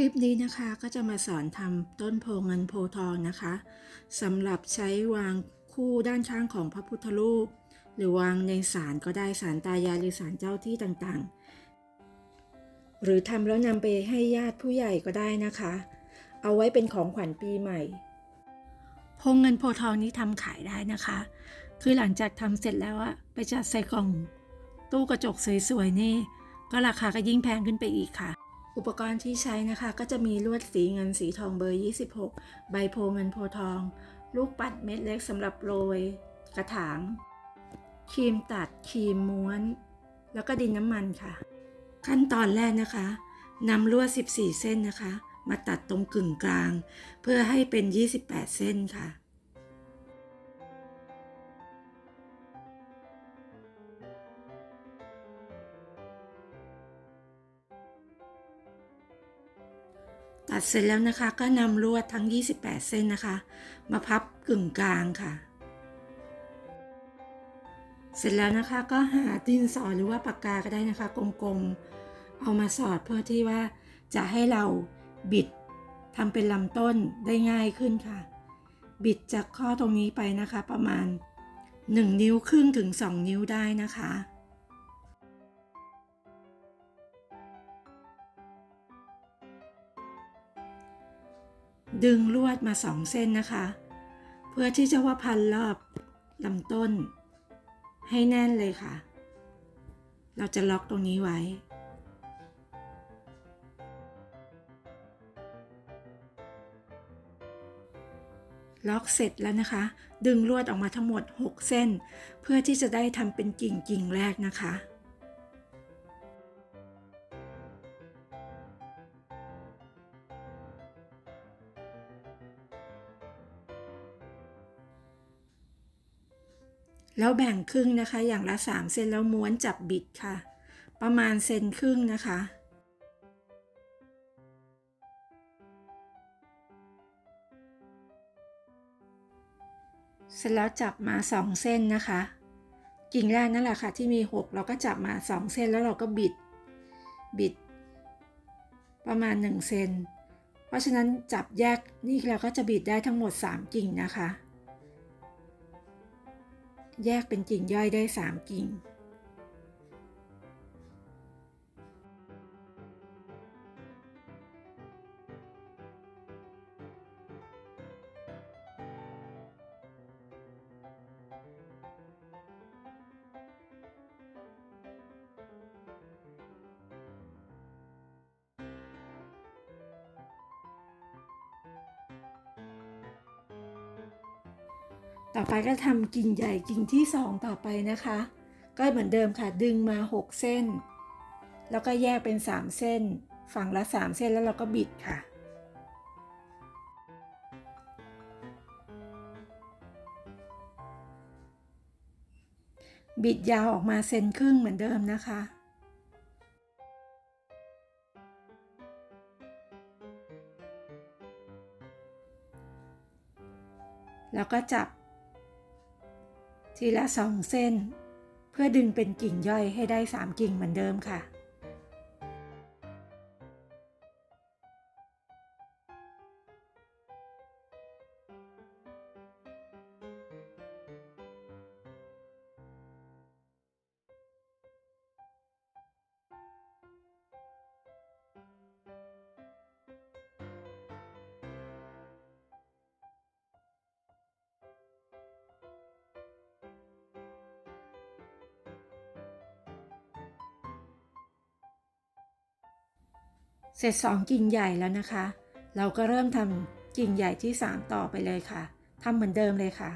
ลิปนี้นะคะก็จะมาสอนทำต้นโพเงินโพทองนะคะสำหรับใช้วางคู่ด้านข้างของพระพุทธรูป หรือวางในศาลก็ได้ศาลตายายหรือศาลเจ้าที่ต่างๆ หรือทำแล้วนำไปให้ญาติผู้ใหญ่ก็ได้นะคะ เอาไว้เป็นของขวัญปีใหม่โพเงินโพทองนี้ทำขายได้นะคะ คือหลังจากทำเสร็จแล้วอะไปจัดใส่กล่อง ตู้กระจกสวยๆนี่ ก็ราคาก็ยิ่งแพงขึ้นไปอีกค่ะ อุปกรณ์ที่ใช้นะคะก็จะมีลวดสีเงินสีทองเบอร์ 26 ใบโพเงินโพทอง ลูกปัดเม็ดเล็กสำหรับโรย กระถาง ครีมตัดครีมม้วน แล้วก็ดินน้ำมันค่ะ ขั้นตอนแรกนะคะนำลวด 14 เส้นนะคะ มาตัดตรงกึ่งกลาง เพื่อให้เป็น 28 เส้นค่ะ ตัดเสร็จแล้วนะคะก็นำลวดทั้ง 28 เส้นนะคะ มาพับกึ่งกลางค่ะ เสร็จแล้วนะคะก็หาดินสอหรือว่าปากกาก็ได้นะคะ กลมๆ เอามาสอดเพื่อที่ว่าจะให้เราบิดทำเป็นลำต้นได้ง่ายขึ้นค่ะ บิดจากข้อตรงนี้ไปนะคะประมาณ 1 นิ้วครึ่งถึง 2 นิ้วได้นะคะ ดึงลวดมาสองเส้นนะคะ เพื่อที่จะว่าพันรอบลำต้น ให้แน่นเลยค่ะ เราจะล็อกตรงนี้ไว้ ล็อกเสร็จแล้วนะคะ ดึงลวดออกมาทั้งหมด 6 เส้น เพื่อที่จะได้ทำเป็นกิ่งกิ่งแรกนะคะ แล้วแบ่งครึ่งนะคะอย่างละ 3 เซนแล้วม้วนจับบิดค่ะ ประมาณเซนครึ่งนะคะ เสร็จแล้วจับมา 2 เส้นนะคะกิ่งแรกนั่นแหละค่ะที่มี 6 เราก็จับมา 2 เส้นแล้วเราก็บิดบิด ประมาณ 1 เซนเพราะฉะนั้นจับแยกนี่เราก็จะบิดได้ทั้งหมด 3 กิ่งนะคะ แยกเป็นกิ่งย่อยได้ 3 กิ่ง ไปก็ทำกิ่งใหญ่กิ่งที่ 2 ต่อไปนะคะ ก็เหมือนเดิมค่ะดึงมา 6 เส้น แล้วก็แยกเป็น 3 เส้น ฝั่งละ 3 เส้นแล้วเราก็บิดค่ะ บิดยาวออกมาเซนครึ่งเหมือนเดิมนะคะแล้วก็จับ ทีละสองเส้น เพื่อดึงเป็นกิ่งย่อยให้ได้3กิ่งเหมือนเดิมค่ะ เสร็จ 2 กิ่งใหญ่แล้วนะคะ เราก็เริ่มทำกิ่งใหญ่ที่ 3 ต่อไปเลยค่ะทำเหมือนเดิมเลยค่ะ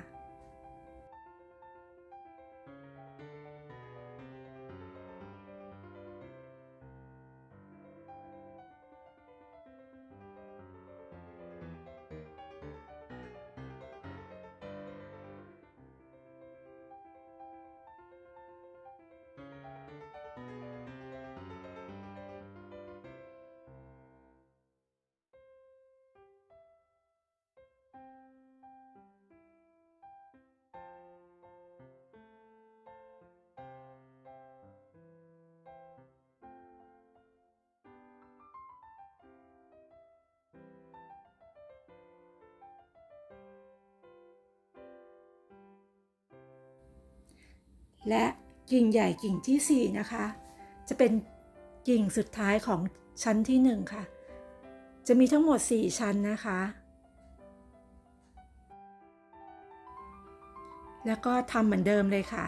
และกิ่งใหญ่กิ่งที่ 4 นะคะ จะเป็นกิ่งสุดท้ายของชั้นที่ 1 ค่ะ จะมีทั้งหมด 4 ชั้นนะคะ แล้วก็ทำเหมือนเดิมเลยค่ะ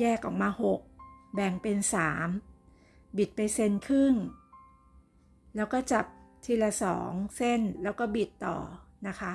แยกออกมา 6 แบ่งเป็น 3 บิดไปเซนครึ่ง แล้วก็จับทีละ 2 เส้นแล้วก็บิดต่อนะคะ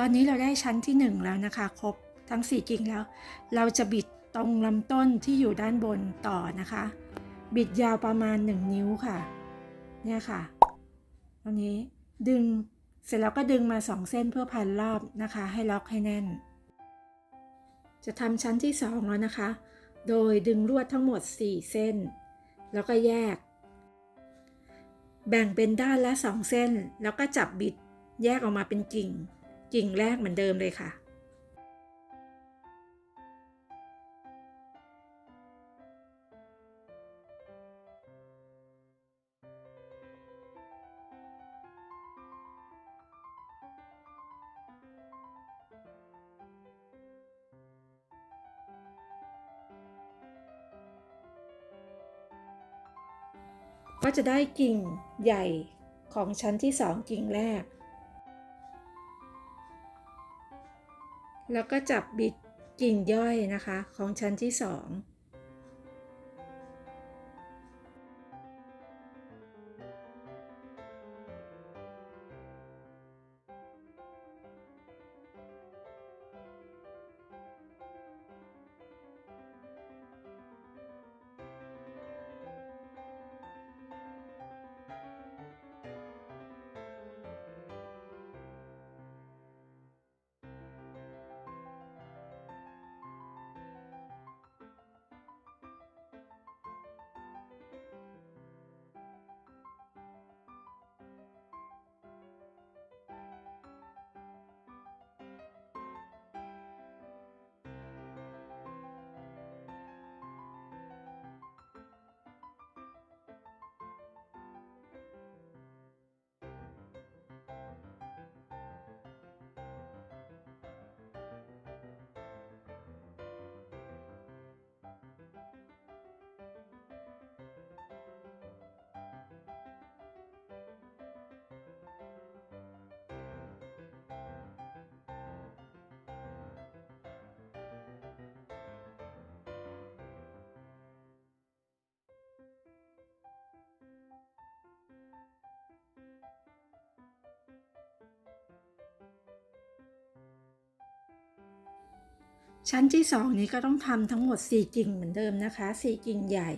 ตอนนี้เราได้ชั้นที่ 1 แล้วนะคะ ครบทั้ง 4 กิ่งแล้ว เราจะบิดตรงลำต้นที่อยู่ด้านบนต่อนะคะ บิดยาวประมาณ 1 นิ้วค่ะ เนี่ยค่ะ ตรงนี้ดึงเสร็จแล้วก็ดึงมา 2 เส้นเพื่อพันรอบนะคะ ให้ล็อกให้แน่น จะทำชั้นที่ 2 แล้วนะคะ โดยดึงลวดทั้งหมด 4 เส้น แล้วก็แยก แบ่งเป็นด้านละ 2 เส้น แล้วก็จับบิดแยกออกมาเป็นกิ่ง กิ่งแรกเหมือนเดิมเลยค่ะ ก็จะได้กิ่งใหญ่ของชั้นที่2กิ่งแรก แล้วก็จับบิดกิ่งย่อยนะคะของชั้นที่2 ชั้นที่ 2 นี้ก็ต้องทำทั้งหมด 4 กิ่งเหมือนเดิมนะคะ 4 กิ่งใหญ่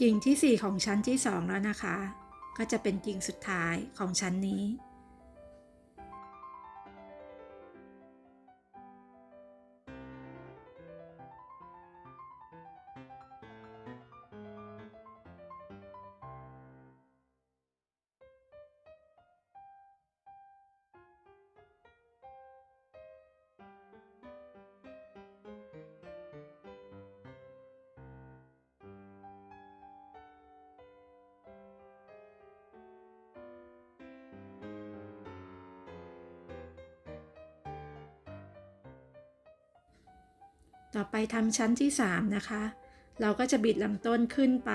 กิ่งที่ 4 ของชั้นที่ 2 แล้วนะคะ ก็จะเป็นกิ่งสุดท้ายของชั้นนี้ ต่อไปทำชั้นที่ 3 นะคะ เราก็จะบิดลำต้นขึ้นไป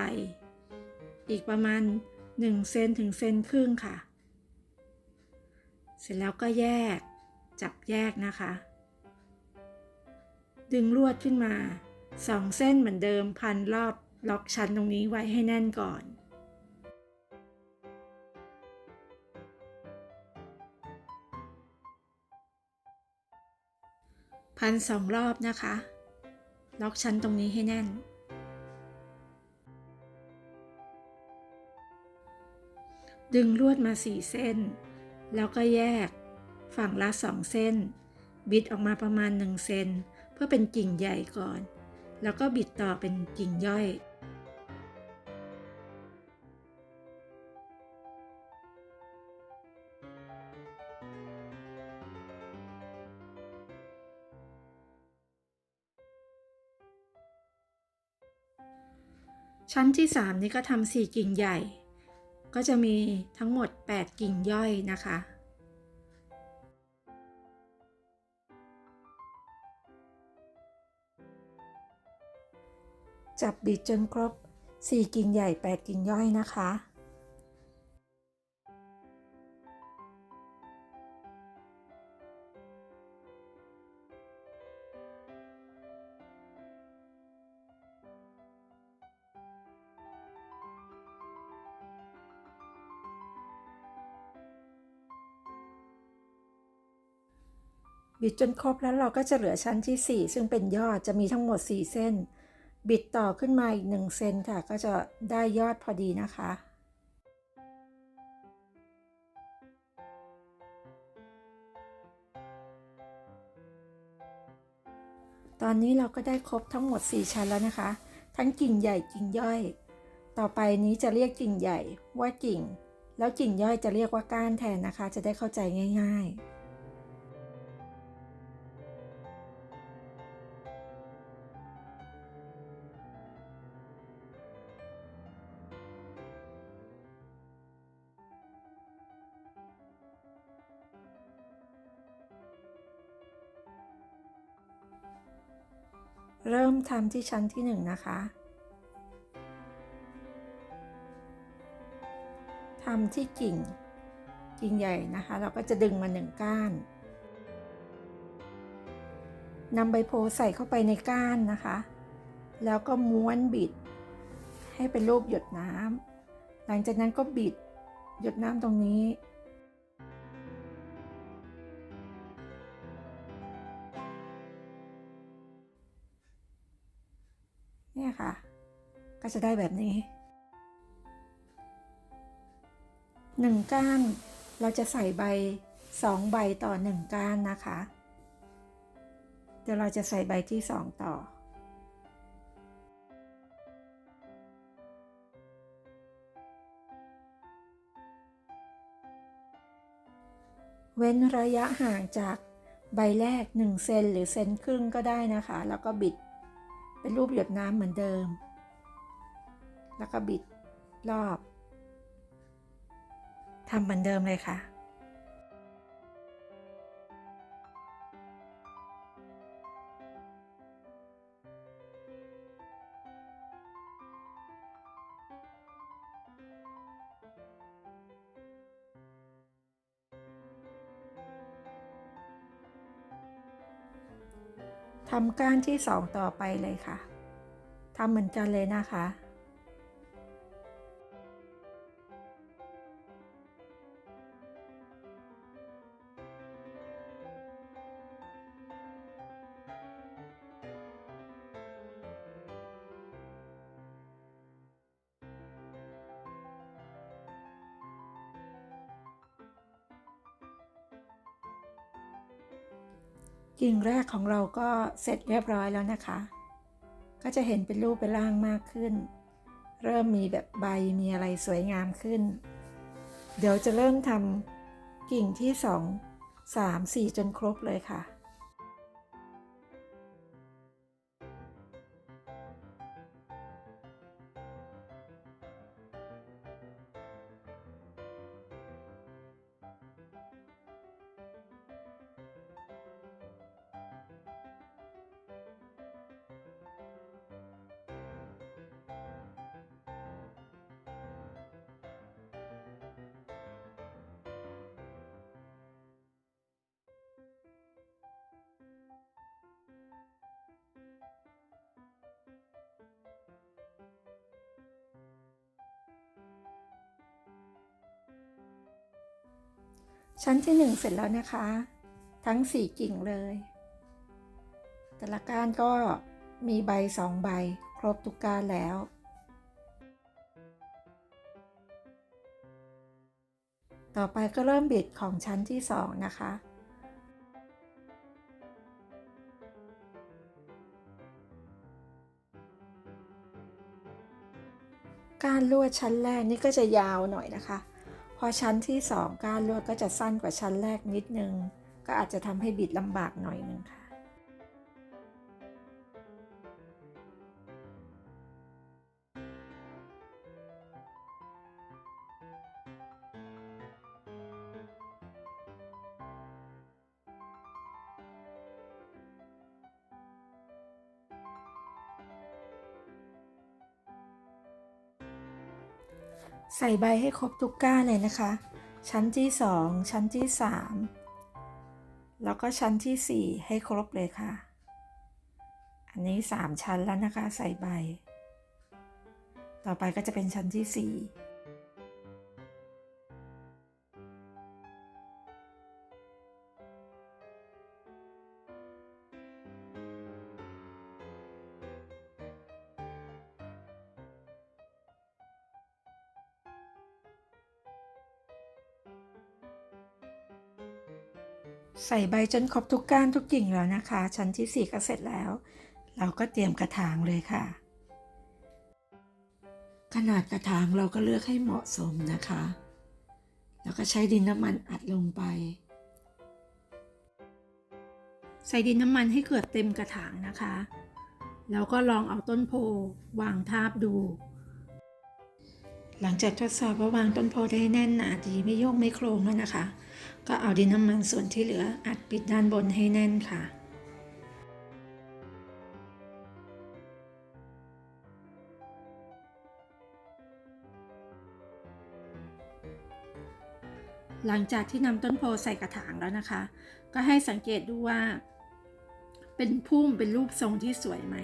อีกประมาณ1เซนถึงเซนครึ่งค่ะ เสร็จแล้วก็แยก จับแยกนะคะ ดึงลวดขึ้นมา2เส้นเหมือนเดิมพันรอบล็อกชั้นตรงนี้ไว้ให้แน่นก่อน พันสองรอบนะคะ ล็อกชั้นตรงนี้ให้แน่น ดึงลวดมาสี่เส้น แล้วก็แยก ฝั่งละสองเส้น บิดออกมาประมาณหนึ่งเซนเพื่อเป็นกิ่งใหญ่ก่อน แล้วก็บิดต่อเป็นกิ่งย่อย ชั้นที่ 3 นี้ก็ทำสี่กิ่งใหญ่ ก็จะมีทั้งหมด 8 กิ่งย่อยนะคะ จับบิดจนครบ 4 กิ่งใหญ่ 8 กิ่งย่อยนะคะ บิดจนครบแล้วเราก็จะเหลือชั้นที่ 4 ซึ่งเป็นยอดจะมีทั้งหมด 4 เส้น บิดต่อขึ้นมาอีก 1 เซนค่ะ ก็จะได้ยอดพอดีนะคะ ตอนนี้เราก็ได้ครบทั้งหมด 4 ชั้นแล้วนะคะ ทั้งกิ่งใหญ่กิ่งย่อย ต่อไปนี้จะเรียกกิ่งใหญ่ว่ากิ่ง แล้วกิ่งย่อยจะเรียกว่าก้านแทนนะคะ จะได้เข้าใจง่าย ๆ ทำที่ชั้นที่หนึ่งนะคะทำที่กิ่ง กิ่งใหญ่นะคะ เราก็จะดึงมาหนึ่งก้านนำใบโพใส่เข้าไปในก้านนะคะ แล้วก็ม้วนบิด ให้เป็นรูปหยดน้ำหลังจากนั้นก็บิดหยดน้ำตรงนี้ จะได้แบบนี้หนึ่งก้านเราจะใส่ใบสองใบต่อหนึ่งก้านนะคะ เดี๋ยวเราจะใส่ใบที่สองต่อ เว้นระยะห่างจากใบแรก 1 เซนหรือเซนครึ่งก็ได้นะคะ แล้วก็บิดเป็นรูปหยดน้ำเหมือนเดิม แล้วก็บิดรอบทำเหมือนเดิมเลยค่ะ ทำก้านที่สองต่อไปเลยค่ะ ทำเหมือนกันเลยนะคะ กิ่งแรกของเราก็เสร็จเรียบร้อยแล้วนะคะ ก็จะเห็นเป็นรูปเป็นร่างมากขึ้น เริ่มมีแบบใบมีอะไรสวยงามขึ้น เดี๋ยวจะเริ่มทำกิ่งที่ 2 3 4 จนครบเลยค่ะ ชั้นที่หนึ่งเสร็จแล้วนะคะ ทั้งสี่กิ่งเลย แต่ละก้านก็มีใบสองใบ ครบทุกก้านแล้ว ต่อไปก็เริ่มบิดของชั้นที่สองนะคะการลวดชั้นแรกนี่ก็จะยาวหน่อยนะคะ พอชั้นที่สองการลวดก็จะสั้นกว่าชั้นแรกนิดนึง ก็อาจจะทำให้บิดลำบากหน่อยนึงค่ะ ใส่ใบให้ครบทุกก้านเลยนะคะ ชั้นที่สองชั้นที่สามแล้วก็ชั้นที่สี่ให้ครบเลยค่ะ อันนี้สามชั้นแล้วนะคะ ใส่ใบ ต่อไปก็จะเป็นชั้นที่สี่ ใส่ใบจนครบทุกก้านทุกกิ่งแล้วนะคะ ชั้นที่สี่ก็เสร็จแล้ว เราก็เตรียมกระถางเลยค่ะ ขนาดกระถางเราก็เลือกให้เหมาะสมนะคะ แล้วก็ใช้ดินน้ำมันอัดลงไป ใส่ดินน้ำมันให้เกือบเต็มกระถางนะคะ แล้วก็ลองเอาต้นโพวางทาบดู หลังจากทดสอบว่าวางต้นโพได้แน่นหนาดีไม่โยกไม่โครงแล้วนะคะ ก็เอาดินน้ำมันส่วนที่เหลืออัดปิดด้านบนให้แน่นค่ะ หลังจากที่นำต้นโพใส่กระถางแล้วนะคะ ก็ให้สังเกตดูว่า เป็นพุ่มเป็นรูปทรงที่สวยไหม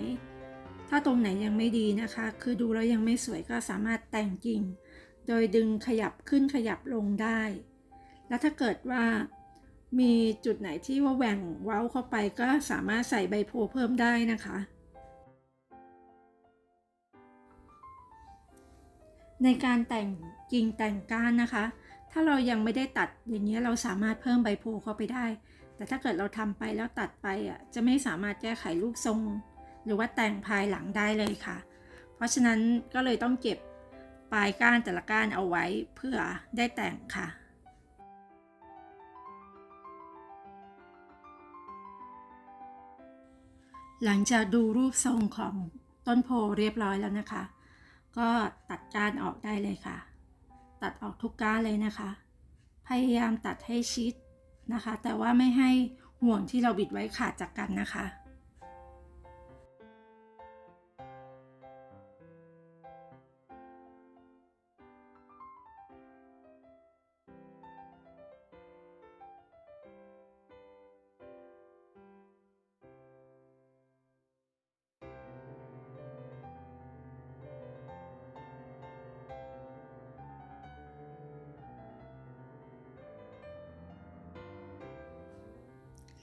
ถ้าตรงไหนยังไม่ดีนะคะ คือดูแล้วยังไม่สวยก็สามารถแต่งกิ่ง โดยดึงขยับขึ้นขยับลงได้ แล้วถ้าเกิดว่ามีจุดไหนที่ว่าแหว่งเว้าเข้าไปก็สามารถใส่ใบโพเพิ่มได้นะคะ ในการแต่งกิ่งแต่งก้านนะคะ ถ้าเรายังไม่ได้ตัดอย่างนี้เราสามารถเพิ่มใบโพเข้าไปได้ แต่ถ้าเกิดเราทำไปแล้วตัดไปอะจะไม่สามารถแก้ไขรูปทรง หรือว่าแต่งภายหลังได้เลยค่ะ เพราะฉะนั้นก็เลยต้องเก็บปลายก้านแต่ละก้านเอาไว้เพื่อได้แต่งค่ะ หลังจากดูรูปทรงของต้นโพเรียบร้อยแล้วนะคะ ก็ตัดก้านออกได้เลยค่ะ ตัดออกทุกก้านเลยนะคะ พยายามตัดให้ชิดนะคะ แต่ว่าไม่ให้ห่วงที่เราบิดไว้ขาดจากกันนะคะ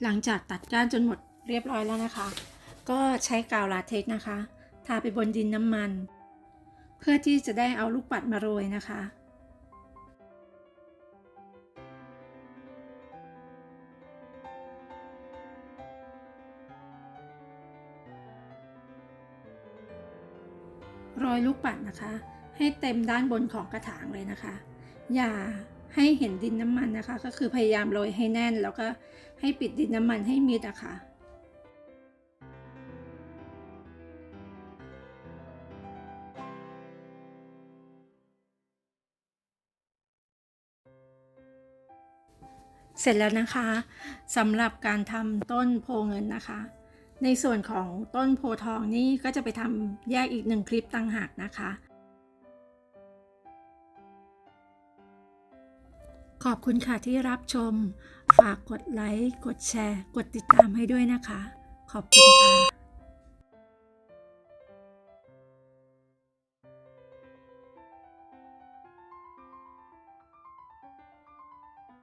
หลังจากตัดก้านจนหมดเรียบร้อยแล้วนะคะ ก็ใช้กาวลาเท็กนะคะ ทาไปบนดินน้ำมัน เพื่อที่จะได้เอาลูกปัดมาโรยนะคะโรยลูกปัดนะคะ ให้เต็มด้านบนของกระถางเลยนะคะ อย่า ให้เห็นดินน้ำมันนะคะ ก็คือพยายามโรยให้แน่น แล้วก็ให้ปิดดินน้ำมันให้มิดอะคะ่ะเสร็จแล้วนะคะสำหรับการทำต้นโพเงินนะคะ ในส่วนของต้นโพทองนี่ก็จะไปทำแยกอีกหนึ่งคลิปต่างหากนะคะ ขอบคุณค่ะที่รับชม ฝากกดไลค์ กดแชร์ กดติดตามให้ด้วยนะคะ ขอบคุณค่ะ